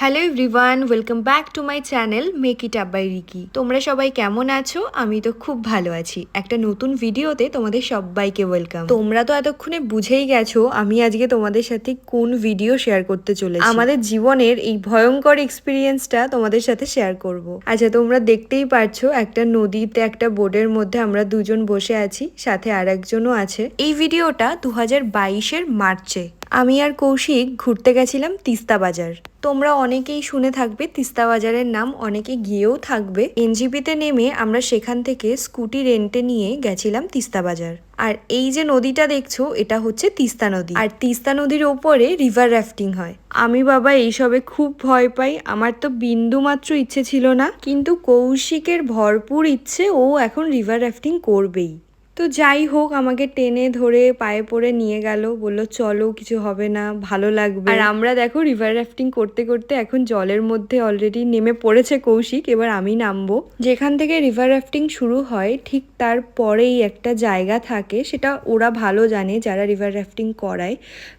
Hello everyone welcome back to my channel make it up by Riki তোমরা সবাই কেমন আছো? আমি তো খুব ভালো আছি। একটা নতুন ভিডিওতে তোমাদের সবাইকে ওয়েলকাম তোমরা তো এতক্ষণে বুঝেই গেছো আমি আজকে তোমাদের সাথে কোন ভিডিও শেয়ার করতে চলেছি। আমাদের জীবনের এই ভয়ঙ্কর এক্সপিরিয়েন্সটা তোমাদের সাথে শেয়ার করব। আচ্ছা তোমরা দেখতেই পারছ, একটা নদীতে, একটা বোর্ডের মধ্যে আমরা দুজন বসে আছি, সাথে আর একজনও আছে। এই ভিডিওটা দু হাজার বাইশের মার্চে। আমি আর কৌশিক ঘুরতে গেছিলাম তিস্তা বাজার। তোমরা অনেকেই শুনে থাকবে তিস্তা বাজারের নাম, অনেকে গিয়েও থাকবে। এনজিপিতে নেমে আমরা সেখান থেকে স্কুটি রেন্টে নিয়ে গেছিলাম তিস্তা বাজার। আর এই যে নদীটা দেখছ, এটা হচ্ছে তিস্তা নদী। আর তিস্তা নদীর ওপরে রিভার রাফটিং হয়। আমি বাবা এইসবে খুব ভয় পাই, আমার তো বিন্দু মাত্র ইচ্ছে ছিল না। কিন্তু কৌশিকের ভরপুর ইচ্ছে, ও এখন রিভার রাফটিং করবেই। তো যাই হোক, আমাকে টেনে ধরে পায়ে পড়ে নিয়ে গেল। বলল, চলো, কিছু হবে না, ভালো লাগবে। আর আমরা দেখো রিভার রাফটিং করতে করতে এখন জলের মধ্যে অলরেডি নেমে পড়েছে কৌশিক। এবার আমি নামবো। যেখান থেকে রিভার রাফটিং শুরু হয়, ঠিক তার পরেই একটা জায়গা থাকে। সেটা ওরা ভালো জানে, যারা রিভার রাফটিং করায়।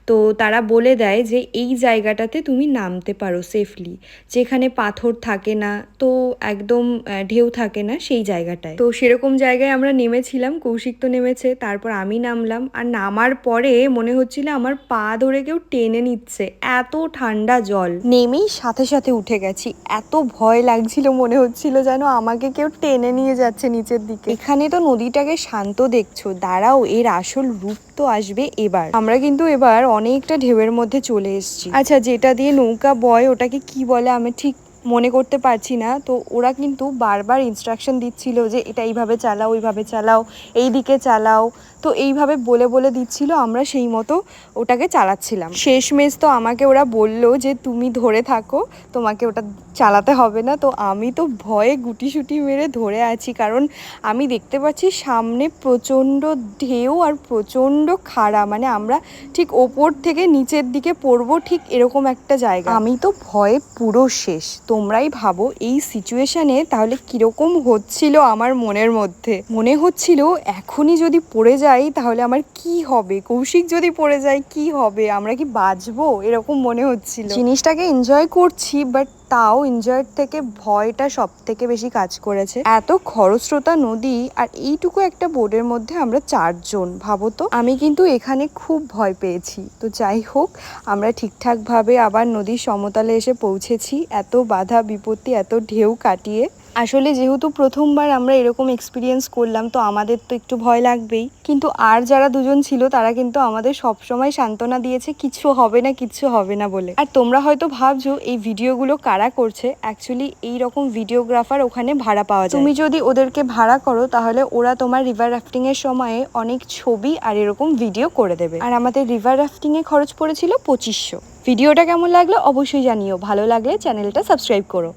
তো তারা বলে দেয় যে, এই জায়গাটাতে তুমি নামতে পারো সেফলি যেখানে পাথর থাকে না, তো একদম ঢেউ থাকে না, সেই জায়গাটায়। তো সেরকম জায়গায় আমরা নেমেছিলাম কৌশিক তো নেমেছে, তারপর আমি নামলাম। আর নামার পরে মনে হচ্ছিল আমার পা ধরে কেউ টেনে নিচ্ছে। এত ঠান্ডা জল। নেমেই সাথে সাথে উঠে গেছি। এত ভয় লাগছিল, মনে হচ্ছিল যেন আমাকে কেউ টেনে নিয়ে যাচ্ছে নিচের দিকে। এখানে তো নদীটাকে শান্ত দেখছ। দাঁড়াও, এর আসল রূপ তো আসবে এবার। আমরা কিন্তু এবার অনেকটা ঢেউয়ের মধ্যে চলে এসেছি। আচ্ছা যেটা দিয়ে নৌকা বয়, ওটাকে কি বলে? আমি ঠিক মনে করতে পারছি না। তো ওরা কিন্তু বারবার ইনস্ট্রাকশন দিচ্ছিল যে, এটা এইভাবে চালাও, ওইভাবে চালাও, এই দিকে চালাও। তো এইভাবে বলে বলে দিচ্ছিল, আমরা সেই মতো ওটাকে চালাচ্ছিলাম। শেষমেশ তো আমাকে ওরা বলল যে, তুমি ধরে থাকো, তোমাকে ওটা চালাতে হবে না। তো আমি তো ভয়ে গুটি সুটি মেরে ধরে আছি, কারণ আমি দেখতে পাচ্ছি সামনে প্রচণ্ড ঢেউ আর প্রচণ্ড খাড়া। মানে আমরা ঠিক ওপর থেকে নিচের দিকে পড়ব ঠিক এরকম একটা জায়গা। আমি তো ভয়ে পুরো শেষ। তোমরাই ভাবো এই সিচুয়েশনে তাহলে কীরকম হচ্ছিল আমার মনের মধ্যে। মনে হচ্ছিল এখনই যদি পড়ে যাই তাহলে আমার কি হবে? কৌশিক যদি পড়ে যায় কি হবে? আমরা কি বাঁচবো? এরকম মনে হচ্ছিল। জিনিসটাকে এনজয় করছি বাট তাও এনজয়ের থেকে ভয়টা সব থেকে বেশি কাজ করেছে। এত খরস্রোতা নদী আর এইটুকু একটা বোর্ডের মধ্যে আমরা চারজন, ভাবো তো? আমি কিন্তু এখানে খুব ভয় পেয়েছি। তো যাই হোক, আমরা ঠিকঠাকভাবে আবার নদীর সমতলে এসে পৌঁছেছি। এত বাধা বিপত্তি, এত ঢেউ কাটিয়ে। আসলে যেহেতু প্রথমবার আমরা এরকম এক্সপিরিয়েন্স করলাম, তো আমাদের তো একটু ভয় লাগবেই। কিন্তু আর যারা দুজন ছিল, তারা কিন্তু আমাদের সবসময় সান্ত্বনা দিয়েছে, কিছু হবে না, কিছু হবে না বলে। আর তোমরা হয়তো ভাবছ, এই ভিডিওগুলো কারা করছে? অ্যাকচুয়ালি এই রকম ভিডিওগ্রাফার ওখানে ভাড়া পাওয়া যায়। তুমি যদি ওদেরকে ভাড়া করো, তাহলে ওরা তোমার রিভার রাফটিং এর সময়ে অনেক ছবি আর এরকম ভিডিও করে দেবে। আর আমাদের রিভার রাফটিং এ খরচ পড়েছিল পঁচিশশো। ভিডিওটা কেমন লাগল অবশ্যই জানিও। ভালো লাগলে চ্যানেলটা সাবস্ক্রাইব করো।